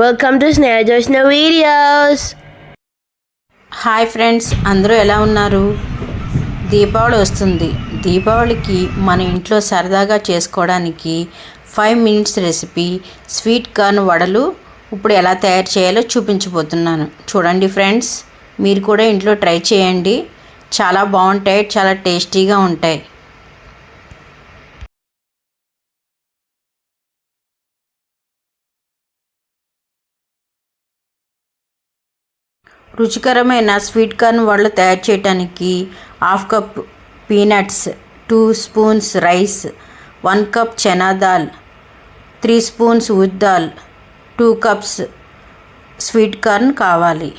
Welcome to Snare Joshna Videos. Hi friends అందరూ ఎలా ఉన్నారు? దీపావళి వస్తుంది. దీపావళికి మన ఇంట్లో సరదాగా చేసుకోవడానికి five minutes recipe sweet corn వడలు ఇప్పుడు ఎలా తయారు చేయాలో చూపించబోతున్నాను. చూడండి ఫ్రెండ్స్ మీరు కూడా ఇంట్లో ట్రై చేయండి. చాలా బాగుంటాయి చాలా టేస్టీగా ఉంటాయి. రుచికరమైన స్వీట్ కార్న్ వడలు తయారు చేయడానికి half cup peanuts two spoons rice one cup chana dal three spoons urad dal two cups sweet corn కావాలి.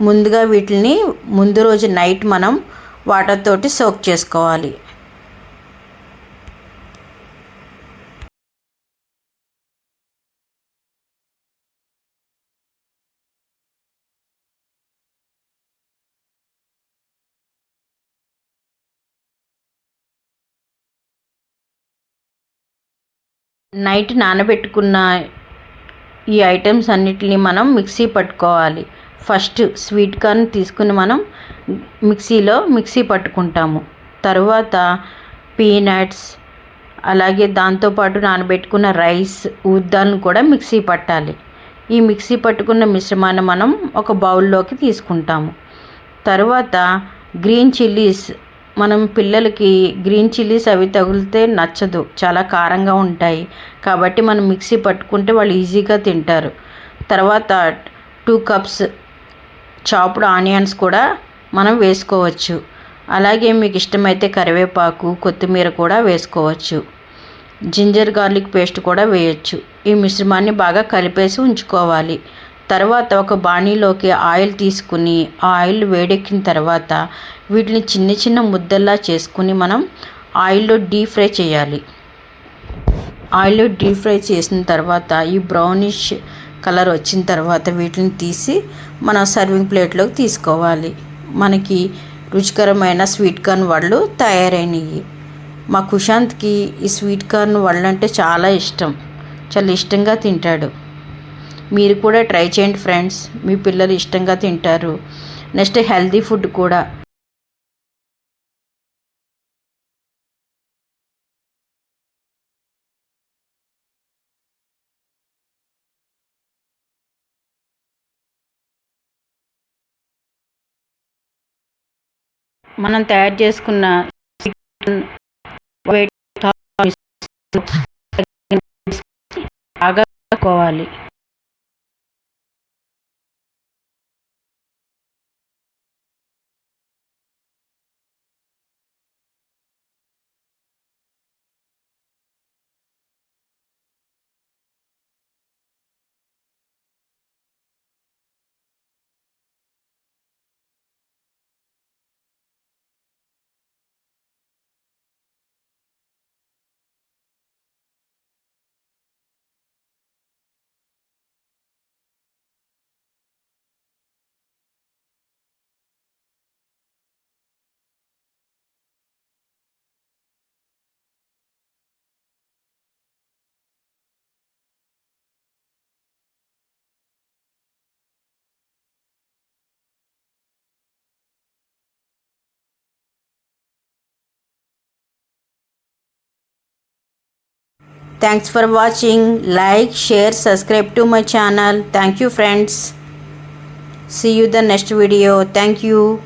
ముందుగా వీటిని ముందు రోజు నైట్ మనం వాటర్ తోటి సోక్ చేసుకోవాలి. నైట్ నానబెట్టుకున్న ఈ ఐటమ్స్ అన్నిటిని మనం మిక్సీ పట్టుకోవాలి. ఫస్ట్ స్వీట్ కార్న్ తీసుకుని మనం మిక్సీలో మిక్సీ పట్టుకుంటాము. తర్వాత పీనట్స్ అలాగే దాంతోపాటు నానబెట్టుకున్న రైస్ ఉద్దాలను కూడా మిక్సీ పట్టాలి. ఈ మిక్సీ పట్టుకున్న మిశ్రమాన్ని మనం ఒక బౌల్లోకి తీసుకుంటాము. తర్వాత గ్రీన్ చిల్లీస్ మనం పిల్లలకి గ్రీన్ చిల్లీస్ అవి తగిలితే నచ్చదు చాలా కారంగా ఉంటాయి. కాబట్టి మనం మిక్సీ పట్టుకుంటే వాళ్ళు ఈజీగా తింటారు. తర్వాత టూ కప్స్ చాప్డ్ ఆనియన్స్ కూడా మనం వేసుకోవచ్చు. అలాగే మీకు ఇష్టమైతే కరివేపాకు కొత్తిమీర కూడా వేసుకోవచ్చు. జింజర్ గార్లిక్ పేస్ట్ కూడా వేయచ్చు. ఈ మిశ్రమాన్ని బాగా కలిపేసి ఉంచుకోవాలి. తర్వాత ఒక బాణీలోకి ఆయిల్ తీసుకుని ఆ ఆయిల్ వేడెక్కిన తర్వాత వీటిని చిన్న చిన్న ముద్దల్లా చేసుకుని మనం ఆయిల్లో డీప్ ఫ్రై చేయాలి. ఆయిల్లో డీప్ ఫ్రై చేసిన తర్వాత ఈ బ్రౌనిష్ కలర్ వచ్చిన తర్వాత వీటిని తీసి మన సర్వింగ్ ప్లేట్లోకి తీసుకోవాలి. మనకి రుచికరమైన స్వీట్ కార్న్ వడలు తయారైనవి మా కుశాంత్కి ఈ స్వీట్ కార్న్ వడలు అంటే చాలా ఇష్టం. చాలా ఇష్టంగా తింటాడు. మీరు కూడా ట్రై చేయండి ఫ్రెండ్స్. మీ పిల్లలు ఇష్టంగా తింటారు. నెక్స్ట్ హెల్దీ ఫుడ్ కూడా. మనం తయారు చేసుకున్న బాగా Thanks for watching. Like, share, subscribe to my channel. Thank you friends. See you the next video. Thank you.